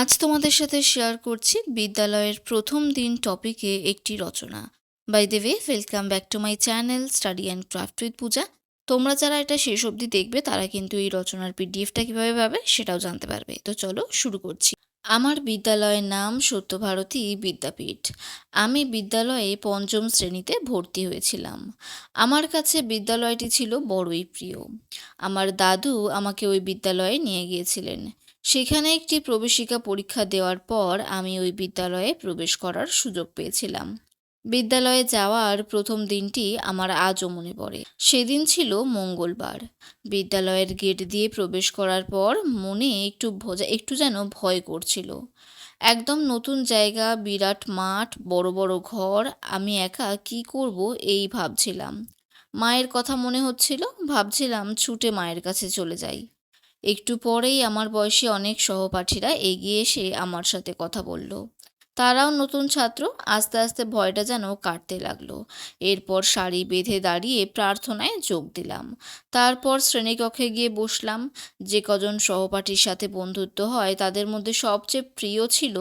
আজ তোমাদের সাথে শেয়ার করছি বিদ্যালয়ের প্রথম দিন টপিকে একটি রচনা। By the way welcome back to my channel study and craft with Puja তোমরা যারা এটা শেষ অবধি দেখবে, তারা কিন্তু এই রচনার পিডিএফটা কীভাবে পাবে সেটাও জানতে পারবে। তো চলো শুরু করছি। আমার বিদ্যালয়ের নাম সত্যভারতী বিদ্যাপীঠ। আমি বিদ্যালয়ে পঞ্চম শ্রেণীতে ভর্তি হয়েছিলাম। আমার কাছে বিদ্যালয়টি ছিল বড়ই প্রিয়। আমার দাদু আমাকে ওই বিদ্যালয়ে নিয়ে গিয়েছিলেন। সেখানে একটি প্রবেশিকা পরীক্ষা দেওয়ার পর আমি ওই বিদ্যালয়ে প্রবেশ করার সুযোগ পেয়েছিলাম। বিদ্যালয়ে যাওয়ার প্রথম দিনটি আমার আজও মনে পড়ে। সেদিন ছিল মঙ্গলবার। বিদ্যালয়ের গেট দিয়ে প্রবেশ করার পর মনে একটু ভজা, একটু যেন ভয় করছিল। একদম নতুন জায়গা, বিরাট মাঠ, বড় বড় ঘর, আমি একা কি করব এই ভাবছিলাম। মায়ের কথা মনে হচ্ছিল, ভাবছিলাম ছুটে মায়ের কাছে চলে যাই। একটু পরেই আমার বয়সী অনেক সহপাঠীরা এগিয়ে এসে আমার সাথে কথা বলল। তারাও নতুন ছাত্র, আস্তে আস্তে ভয়টা যেন কাটতে লাগল। এরপর শাড়ি বেঁধে দাঁড়িয়ে প্রার্থনায় যোগ দিলাম। তারপর শ্রেণীকক্ষে গিয়ে বসলাম। যে কজন সহপাঠীর সাথে বন্ধুত্ব হয় তাদের মধ্যে সবচেয়ে প্রিয় ছিল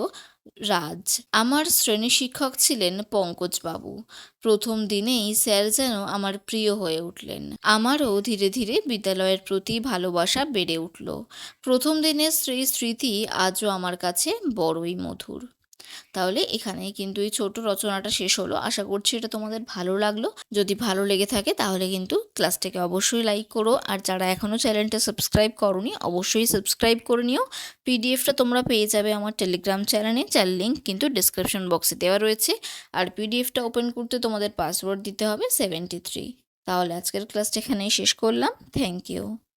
রাজ। আমার শ্রেণি শিক্ষক ছিলেন পঙ্কজবাবু। প্রথম দিনেই স্যার যেন আমার প্রিয় হয়ে উঠলেন। আমারও ধীরে ধীরে বিদ্যালয়ের প্রতি ভালোবাসা বেড়ে উঠল। প্রথম দিনের শ্রী স্মৃতি আজও আমার কাছে বড়ই মধুর। তাহলে এখানেই কিন্তু এই ছোট রচনাটা শেষ হলো। আশা করছি এটা তোমাদের ভালো লাগল। যদি ভালো লেগে থাকে তাহলে কিন্তু ক্লাসটাকে অবশ্যই লাইক করো। আর যারা এখনও চ্যানেলটা সাবস্ক্রাইব করনি, অবশ্যই সাবস্ক্রাইব করে নিও। পিডিএফটা তোমরা পেয়ে যাবে আমার টেলিগ্রাম চ্যানেলে। যার লিঙ্ক কিন্তু ডিসক্রিপশন বক্সে দেওয়া রয়েছে। আর পিডিএফটা ওপেন করতে তোমাদের পাসওয়ার্ড দিতে হবে সেভেন্টি থ্রি। তাহলে আজকের ক্লাসটা এখানেই শেষ করলাম। Thank you.